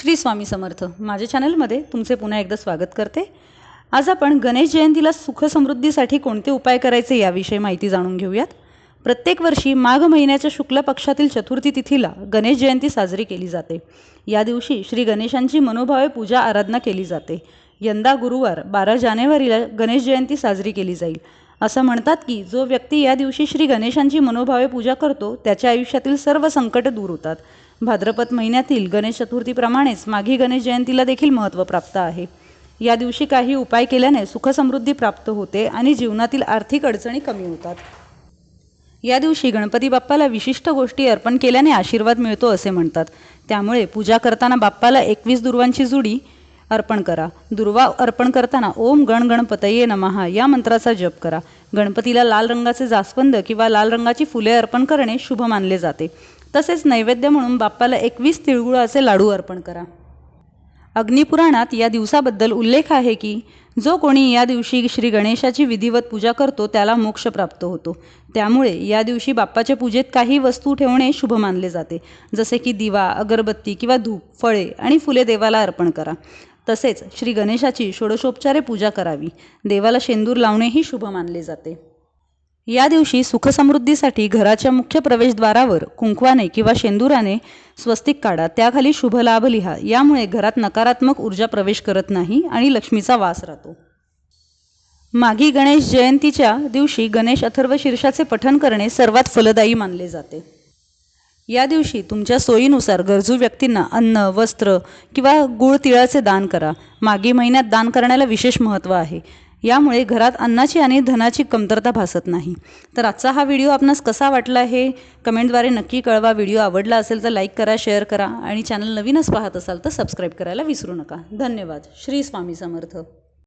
श्री स्वामी समर्थ. माझ्या चॅनलमध्ये तुमचे पुन्हा एकदा स्वागत करते. आज आपण गणेश जयंतीला सुखसमृद्धीसाठी कोणते उपाय करायचे याविषयी माहिती जाणून घेऊयात. प्रत्येक वर्षी माघ महिन्याच्या शुक्ल पक्षातील चतुर्थी तिथीला गणेश जयंती साजरी केली जाते. या दिवशी श्री गणेशांची मनोभावे पूजा आराधना केली जाते. यंदा गुरुवार बारा जानेवारीला गणेश जयंती साजरी केली जाईल. असं म्हणतात की जो व्यक्ती या दिवशी श्री गणेशांची मनोभावे पूजा करतो त्याच्या आयुष्यातील सर्व संकट दूर होतात. भाद्रपद महिन्यातील गणेश चतुर्थीप्रमाणेच माघी गणेश जयंतीला देखील महत्त्व प्राप्त आहे. या दिवशी काही उपाय केल्याने सुखसमृद्धी प्राप्त होते आणि जीवनातील आर्थिक अडचणी कमी होतात. या दिवशी गणपती बाप्पाला विशिष्ट गोष्टी अर्पण केल्याने आशीर्वाद मिळतो असे म्हणतात. त्यामुळे पूजा करताना बाप्पाला एकवीस दुर्वांची जुडी अर्पण करा. दुर्वा अर्पण करताना ओम गण गणपतये नमहा या मंत्राचा जप करा. गणपतीला लाल रंगाचे जास्वंद किंवा लाल रंगाची फुले अर्पण करणे शुभ मानले जाते. तसेच नैवेद्य म्हणून बाप्पाला एकवीस तिळगुळाचे लाडू अर्पण करा. अग्निपुराणात या दिवसाबद्दल उल्लेख आहे की जो कोणी या दिवशी श्री गणेशाची विधिवत पूजा करतो त्याला मोक्ष प्राप्त होतो. त्यामुळे या दिवशी बाप्पाच्या पूजेत काही वस्तू ठेवणे शुभ मानले जाते. जसे की दिवा अगरबत्ती किंवा धूप फळे आणि फुले देवाला अर्पण करा. तसेच श्री गणेशाची षोडशोपचारे पूजा करावी. देवाला शेंदूर लावणेही शुभ मानले जाते. या दिवशी सुखसमृद्धीसाठी घराच्या मुख्य प्रवेशद्वारावर कुंकवाने किंवा शेंदुराने स्वस्तिक काढा त्याखाली शुभ लाभ लिहा. यामुळे घरात नकारात्मक ऊर्जा प्रवेश करत नाही आणि लक्ष्मीचा वास राहतो. माघी गणेश जयंतीच्या दिवशी गणेश अथर्व शीर्षाचे पठण करणे सर्वात फलदायी मानले जाते. या दिवशी तुमच्या सोयीनुसार गरजू व्यक्तींना अन्न वस्त्र किंवा गुळ तिळाचे दान करा. मागी महिन्यात दान करण्याला विशेष महत्त्व आहे. यामुळे घरात अन्नाची आणि धनाची कमतरता भासत नाही. तर आजचा हा व्हिडिओ आपणास कसा वाटला हे कमेंटद्वारे नक्की कळवा. व्हिडिओ आवडला असेल तर लाईक करा शेअर करा आणि चॅनल नवीनच पाहत असाल तर सबस्क्राईब करायला विसरू नका. धन्यवाद. श्री स्वामी समर्थ.